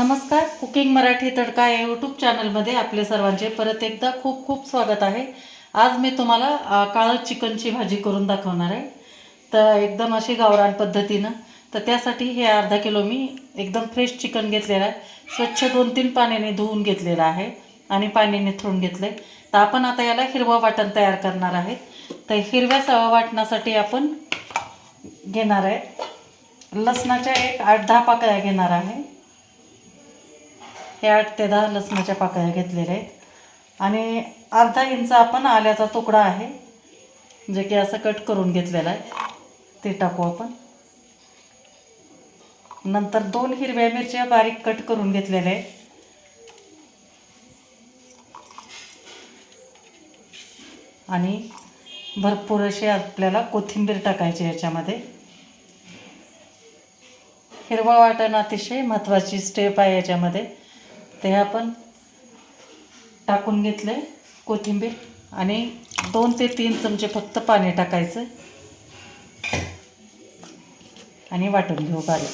नमस्कार कुकिंग मराठी तडका या यूट्यूब चॅनलमध्ये आपले सर्वांचे परत एकदा खूप खूप स्वागत आहे. आज मी तुम्हाला काळं चिकनची भाजी करून दाखवणार आहे. तर एकदम अशी गावरान पद्धतीनं तर त्यासाठी हे अर्धा किलो मी एकदम फ्रेश चिकन घेतलेलं आहे. स्वच्छ दोन तीन पाण्याने धुवून घेतलेलं आहे आणि पाण्याने थरून घेतलं आहे तर आपण आता याला हिरवं वाटण तयार करणार आहेत तर हिरव्या सवा वाटणासाठी आपण घेणार आहे. लसणाच्या एक आठ दहा पाकळ्या घेणार आहे. हे आठ ते दहा लसणाच्या पाकळ्या घेतलेल्या आहेत. आणि अर्धा इंच आपण आल्याचा तुकडा आहे. जे की असं कट करून घेतलेला आहे. ते टाकू आपण. नंतर दोन हिरव्या मिरच्या बारीक कट करून घेतलेल्या आहेत. आणि भरपूर अशी आपल्याला कोथिंबीर टाकायची याच्यामध्ये. हिरवळ वाटण अतिशय महत्त्वाची स्टेप आहे याच्यामध्ये. ते आपण टाकून घेतलं आहे कोथिंबीर आणि दोन ते तीन चमचे फक्त पाणी टाकायचं. आणि वाटून घेऊ बारीक.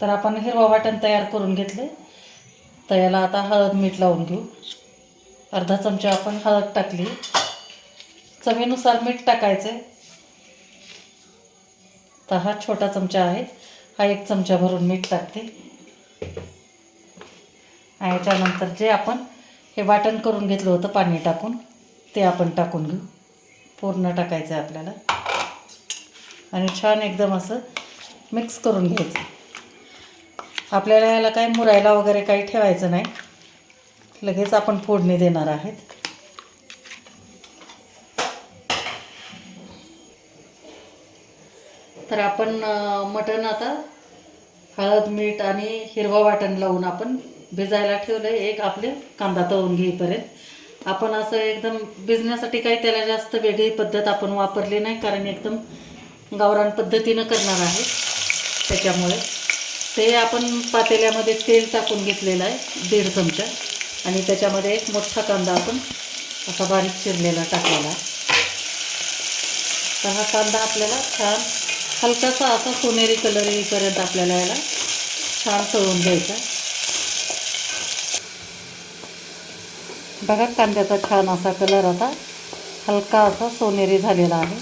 तर आपण हिरवा वाटण तयार करून घेतले तर याला आता हळद मीठ लावून घेऊ. अर्धा चमचा आपण हळद टाकली. चवीनुसार मीठ टाकायचं तर हा छोटा चमचा आहे. हा एक चमचा भरून मीठ टाकते. आणि याच्यानंतर जे आपण हे वाटण करून घेतलं होतं पाणी टाकून ते आपण टाकून घेऊ. पूर्ण टाकायचं आहे आपल्याला. आणि छान एकदम असं मिक्स करून घ्यायचं. आपल्याला याला काय मुरायला वगैरे काही ठेवायचं नाही. लगेच आपण फोडणी देणार आहेत. तर आपण मटण आता हळद मीठ आणि हिरवा वाटण लावून आपण भिजायला ठेवलं आहे एक आपले कांदा तळून घेईपर्यंत. आपण असं एकदम भिजण्यासाठी काही त्याला जास्त वेगळी पद्धत आपण वापरली नाही कारण एकदम गावरान पद्धतीनं करणार आहे. त्याच्यामुळे ते आपण पातेल्यामध्ये तेल टाकून घेतलेलं आहे दीड चमचा. आणि त्याच्यामध्ये एक मोठा कांदा आपण असा बारीक चिरलेला टाकलेला तर हा कांदा आपल्याला छान हलकासा असा सोनेरी कलर येईपर्यंत आपल्याला याला. छान तळून घ्यायचा. बघा कांद्याचा छान असा कलर आता हलका असा सोनेरी झालेला आहे.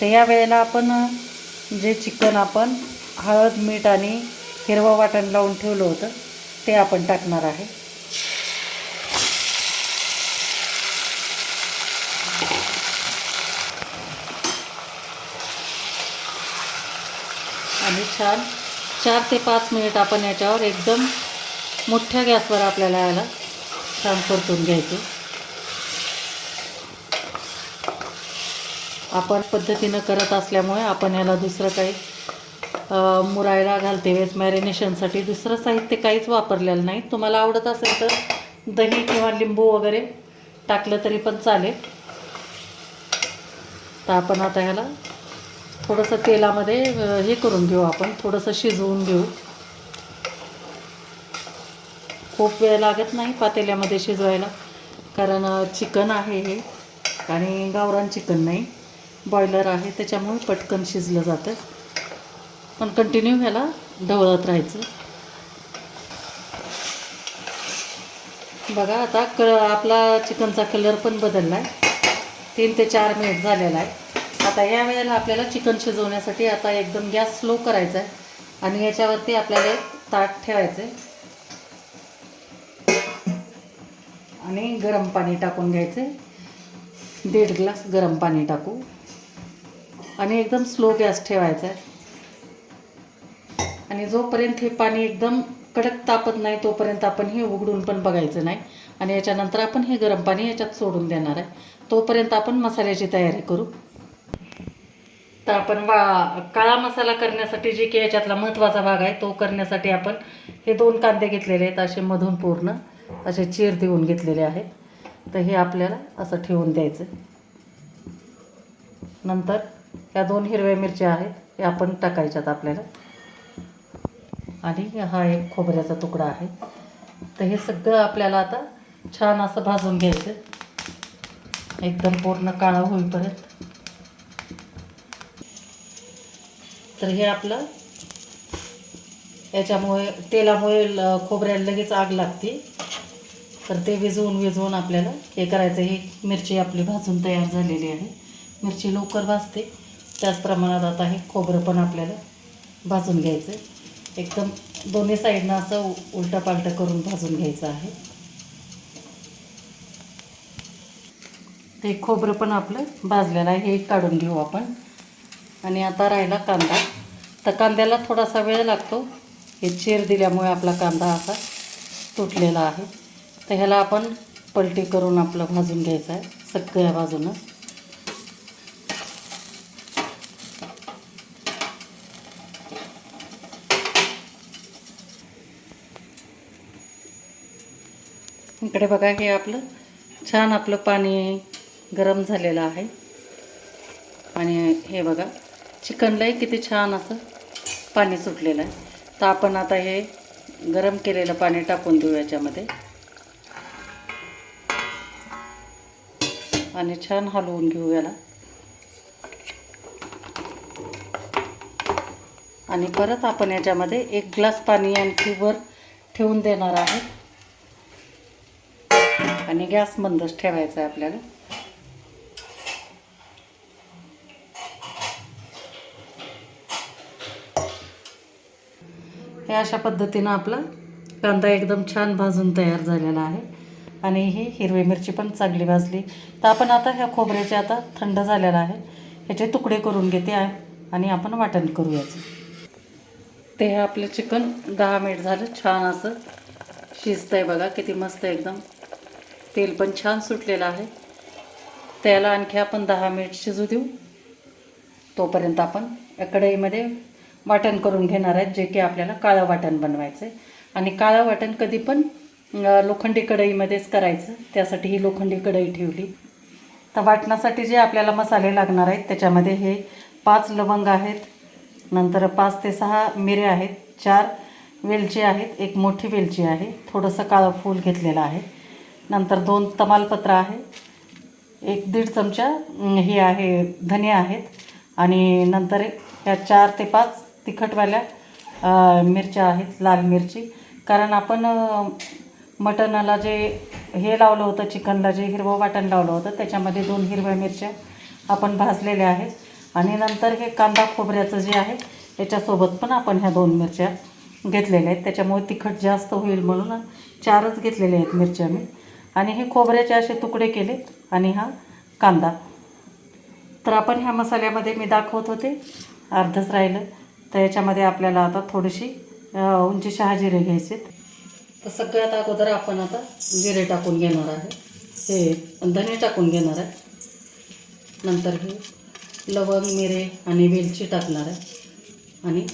तर या वेळेला आपण जे चिकन आपण हळद मीठ आणि हिरवं वाटण लावून ठेवलं होतं ते आपण टाकणार आहे आणि छान चार ते पाच मिनिट आपण याच्यावर एकदम मोठ्या गॅसवर आपल्याला याला छान परतून घ्यायचं. आपण पद्धतीनं करत असल्यामुळे आपण याला दुसरं काही मुरायला घालते. वेळेस मॅरिनेशनसाठी दुसरं साहित्य काहीच वापरलेलं नाही. तुम्हाला आवडत असेल तर दही किंवा लिंबू वगैरे टाकलं तरी पण चालेल. तर आपण आता ह्याला थोडंसं तेलामध्ये हे करून घेऊ आपण. थोडंसं शिजवून घेऊ. खूप वेळ लागत नाही पातेल्यामध्ये शिजवायला कारण चिकन आहे हे आणि गावरान चिकन नाही. बॉयलर आहे त्याच्यामुळे पटकन शिजलं जातं. पण कंटिन्यू ह्याला ढवळत राहायचं. बघा आता क आपला चिकनचा कलर पण बदलला आहे तीन ते चार मिनिट झालेला आहे. आता या वेळेला आपल्याला चिकन शिजवण्यासाठी आता एकदम गॅस स्लो करायचा आहे आणि याच्यावरती आपल्याला ताट ठेवायचं आहे आणि गरम पाणी टाकून घ्यायचं आहे दीड ग्लास गरम पाणी टाकू. आणि एकदम स्लो गॅस ठेवायचा आहे आणि जोपर्यंत हे पाणी एकदम कडक तापत नाही तोपर्यंत आपण हे उघडून पण बघायचं नाही. आणि याच्यानंतर आपण हे गरम पाणी याच्यात सोडून देणार आहे. तोपर्यंत आपण मसाल्याची तयारी करू. तर आपण वा काळा मसाला करण्यासाठी जे की याच्यातला महत्त्वाचा भाग आहे तो करण्यासाठी आपण हे दोन कांदे घेतलेले आहेत असे मधून पूर्ण असे चीर देऊन घेतलेले आहेत. तर हे आपल्याला असं ठेवून द्यायचं. नंतर या दोन हिरव्या मिरच्या आहेत हे आपण टाकायच्यात आपल्याला. आणि हा एक खोबऱ्याचा तुकडा आहे. तर हे सगळं आपल्याला आता छान असं भाजून घ्यायचं. एकदम पूर्ण काळा होईपर्यंत. तर हे आपलं याच्यामुळे तेलामुळे ल खोबऱ्याला लगेच आग लागते. तर ते विजवून विजवून आपल्याला हे करायचं. ही मिरची आपली भाजून तयार झालेली आहे. मिरची लवकर भाजते. त्याच प्रमाणात आता हे खोबरं पण आपल्याला भाजून घ्यायचं एकदम दोन्ही साईडनं असं उ उलटं पालटं करून भाजून घ्यायचं आहे. ते खोबरं पण आपलं भाजलेलं आहे. हे काढून घेऊ आपण. आणि आता राहिला कांदा. तर कांद्याला थोडासा वेळ लागतो. हे चीर दिल्यामुळे आपला कांदा असा तुटलेला आहे. तर ह्याला आपण पलटी करून आपलं भाजून घ्यायचं आहे सगळ्या बाजूनं. इकडे बघा हे आपलं छान आपलं पाणी गरम झालेलं आहे. आणि हे बघा चिकनलाही किती छान असं पाणी सुटलेलं आहे. तर आपण आता हे गरम केलेलं पाणी टाकून देऊ याच्यामध्ये. आणि छान हलवून घेऊ याला. आणि परत आपण याच्यामध्ये एक ग्लास पाणी आणखी वर ठेवून देणार आहे. आणि गॅस बंदच ठेवायचा आहे आपल्याला. हे अशा पद्धतीनं आपला कांदा एकदम छान भाजून तयार झालेला आहे. आणि ही हिरवी मिरची पण चांगली भाजली. तर आपण आता ह्या खोबऱ्याचे आता थंड झालेला आहे. ह्याचे तुकडे करून घेते आहे. आणि आपण वाटण करू याचं ते हे आपलं चिकन दहा मिनिट झालं. छान असं शिजतं आहे बघा. किती मस्त एकदम. तेल पण छान सुटलेलं आहे. त्याला आणखी आपण दहा मिनिट शिजू देऊ. तोपर्यंत आपण या कढईमध्ये वाटण करून घेणार आहेत जे की आपल्याला काळं वाटण बनवायचं आहे आणि काळं वाटण कधी पण लोखंडी कढईमध्येच करायचं. त्यासाठी ही लोखंडी कढई ठेवली. तर वाटणासाठी जे आपल्याला मसाले लागणार आहेत त्याच्यामध्ये हे पाच लवंग आहेत नंतर पाच ते सहा मिरे आहेत चार वेलची आहेत एक मोठी वेलची आहे थोडंसं काळं फूल घेतलेलं आहे. नंतर दोन तमालपत्र आहे एक दीड चमचा हे आहे धने आहेत आणि नंतर ह्या चार ते पाच तिखटवाल्या मिरच्या आहेत लाल मिरची. कारण आपण मटनला मटणाला जे हे लावलं होतं चिकनला जे हिरवं वाटण लावलं होतं त्याच्यामध्ये दोन हिरव्या मिरच्या आपण भाजलेल्या आहेत. आणि नंतर हे कांदा खोबऱ्याचं जे आहे याच्यासोबत पण आपण ह्या दोन मिरच्या घेतलेल्या आहेत. त्याच्यामुळे तिखट जास्त होईल म्हणून चारच घेतलेल्या आहेत मिरच्या मी. आणि हे खोबऱ्याचे असे तुकडे केले आणि हा कांदा. तर आपण ह्या मसाल्यामध्ये मी दाखवत होते अर्धच राहिलं. तर याच्यामध्ये आपल्याला आता थोडीशी उंची शहा जिरे घ्यायचे तर सगळ्यात अगोदर आपण आता जिरे टाकून घेणार आहे. हे धने टाकून घेणार आहे. नंतर हे लवंग मिरे आणि वेलची टाकणार आहे. आणि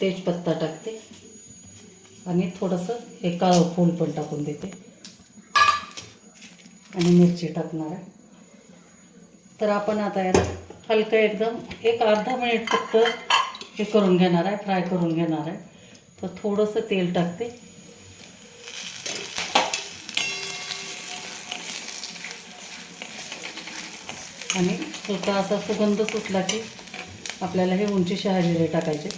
तेजपत्ता टाकते. आणि थोडंसं हे काळं फूल पण टाकून देते. आणि मिरची टाकणार आहे. तर आपण आता याला हलकं एकदम एक अर्धा मिनिट फक्त हे करून घेणार आहे फ्राय करून घेणार आहे. तर थोडंसं तेल टाकते. आणि स्वतः असा सुगंध सुटला की आपल्याला हे उंची शहाजिरे टाकायचे.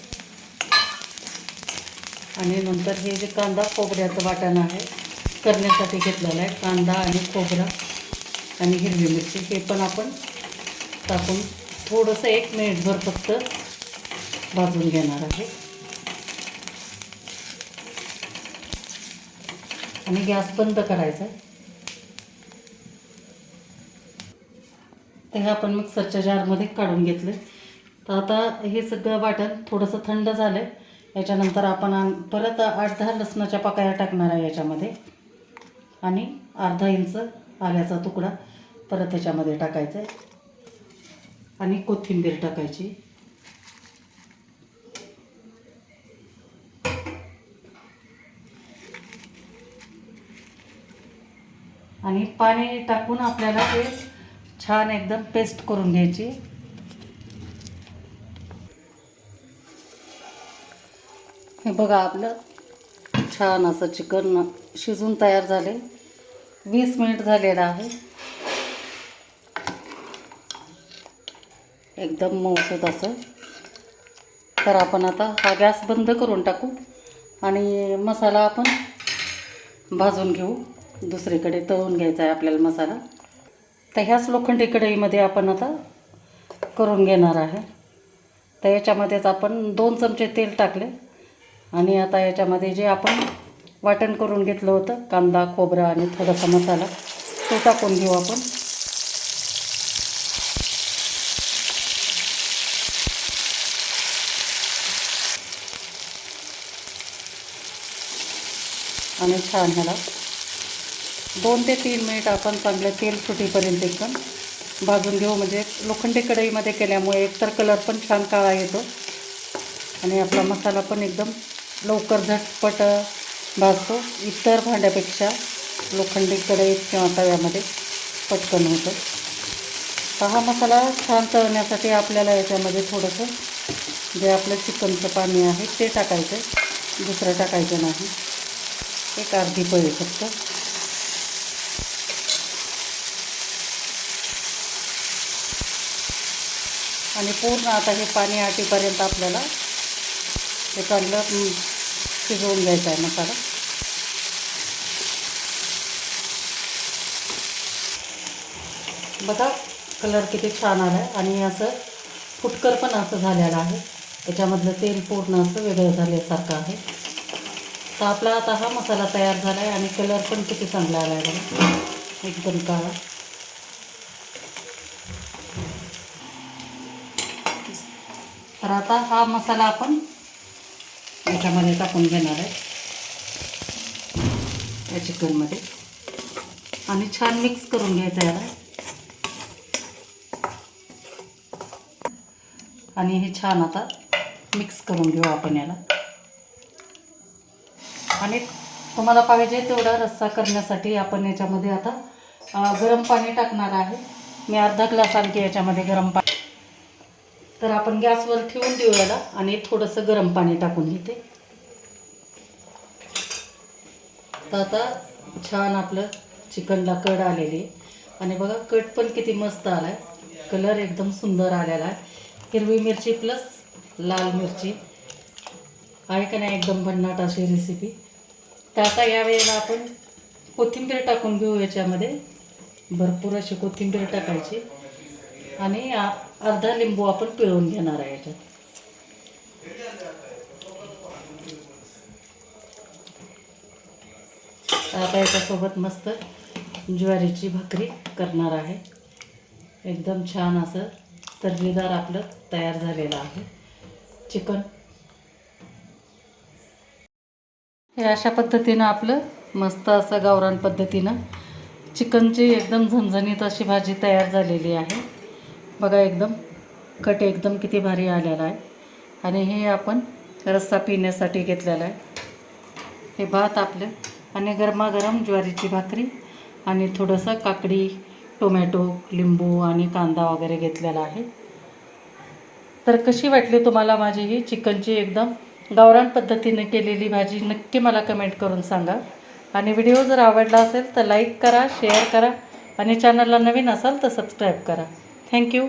आणि नंतर हे जे कांदा खोबऱ्याचं वाटण आहे करण्यासाठी घेतलेलं आहे कांदा आणि खोबरा आणि हिरवी मिरची हे पण आपण टाकून थोडंसं एक मिनिटभर फक्त भाजून घेणार आहे. आणि गॅस बंद करायचा आहे. ते हे आपण मिक्सरच्या जारमध्ये काढून घेतले तर आता हे सगळं वाटण थोडंसं थंड झालं आहे याच्यानंतर आपण परत आठ दहा लसणाच्या पाकळ्या टाकणार आहे याच्यामध्ये. आणि अर्धा इंच आल्याचा तुकडा परत याच्यामध्ये टाकायचा आहे. आणि कोथिंबीर टाकायची. आणि पाणी टाकून आपल्याला ते छान एकदम पेस्ट करून घ्यायची. हे बघा आपलं छान असं चिकन शिजून तयार झाले. वीस मिनिट झालेलं आहे. एकदम मऊसूत असं. तर आपण आता हा गॅस बंद करून टाकू आणि मसाला आपण भाजून घेऊ. दुसरीकडे तळून घ्यायचा आहे आपल्याला मसाला. तर ह्याच लोखंडी कढईमध्ये आपण आता करून घेणार आहे. तर याच्यामध्येच आपण दोन चमचे तेल टाकले. आणि आता याच्यामध्ये जे आपण वाटण करून घेतलं होतं कांदा खोबरा आणि थोडासा मसाला तो टाकून घेऊ आपण. आणि छान ह्याला दोन ते तीन मिनिट आपण चांगलं तेल सुटीपर्यंत एकदम भाजून घेऊ. म्हणजे लोखंडी कढईमध्ये केल्यामुळे एकतर कलर पण छान काळा येतो. आणि आपला मसाला पण एकदम लवकर झटपट भाजतो. इतर भांड्यापेक्षा लोखंडी कढईत किंवा तव्यामध्ये पटकन होतं. तर हा मसाला छान तळण्यासाठी आपल्याला याच्यामध्ये थोडंसं जे आपलं चिकनचं पाणी आहे ते टाकायचं दुसरं टाकायचं नाही. एक अर्धी पळी फक्त. आणि पूर्ण आता हे पाणी आटीपर्यंत आपल्याला हे चांगलं शिजवून घ्यायचं आहे मसाला. बघा कलर किती छान आला आहे आणि असं फुटकर पण असं झालेलं आहे. त्याच्यामधलं तेल पूर्ण असं वेगळं झाल्यासारखं आहे. तर आपला आता हा मसाला तयार झाला आहे आणि कलर पण किती चांगला आला आहे बघा. एकदम काळा. तर आता हा मसाला आपण याच्यामध्ये टाकून घेणार आहे. या चिकनमध्ये. आणि छान मिक्स करून घ्यायचं याला. आणि हे छान आता मिक्स करून घेऊ आपण याला. आणि तुम्हाला पाहिजे तेवढा रस्सा करण्यासाठी आपण याच्यामध्ये आता गरम पाणी टाकणार आहे. मी अर्धा ग्लास आणखी याच्यामध्ये गरम पाणी तर आपण गॅसवर ठेवून देऊ याला आणि थोडंसं गरम पाणी टाकून घेते. तर आता छान आपलं चिकनला कड आलेली आहे. आणि बघा कट पण किती मस्त आला आहे कलर एकदम सुंदर आलेला आहे. हिरवी मिरची प्लस लाल मिरची. आहे का नाही एकदम भन्नाट अशी रेसिपी तर आता यावेळेला आपण कोथिंबीर टाकून घेऊ याच्यामध्ये. भरपूर अशी कोथिंबीर टाकायची. आणि अर्धा लिंबू आपण पिळून घेणार आहे याच्यात. आता याच्यासोबत मस्त ज्वारीची भाकरी करणार आहे. एकदम छान असं तर्रीदार आपलं तयार झालेलं आहे. चिकन. हे अशा पद्धतीनं आपलं मस्त असं गावरान पद्धतीनं चिकनची एकदम झणझणीत अशी भाजी तयार झालेली आहे. बघा एकदम कट एकदम किती भारी आलेला आहे. आणि हे आपण रस्सा पिण्यासाठी घेतलेला आहे. हे भात आपलं आणि गरमागरम ज्वारीची भाकरी आणि थोडंसं काकडी टोमॅटो लिंबू आणि कांदा वगैरे घेतलेला आहे. तर कशी वाटली तुम्हाला माझी ही चिकनची एकदम गावरान पद्धतीने केलेली भाजी नक्की मला कमेंट करून सांगा. आणि व्हिडिओ जर आवडला असेल तर लाईक करा शेअर करा आणि चॅनलला नवीन असाल तर सबस्क्राईब करा. Thank you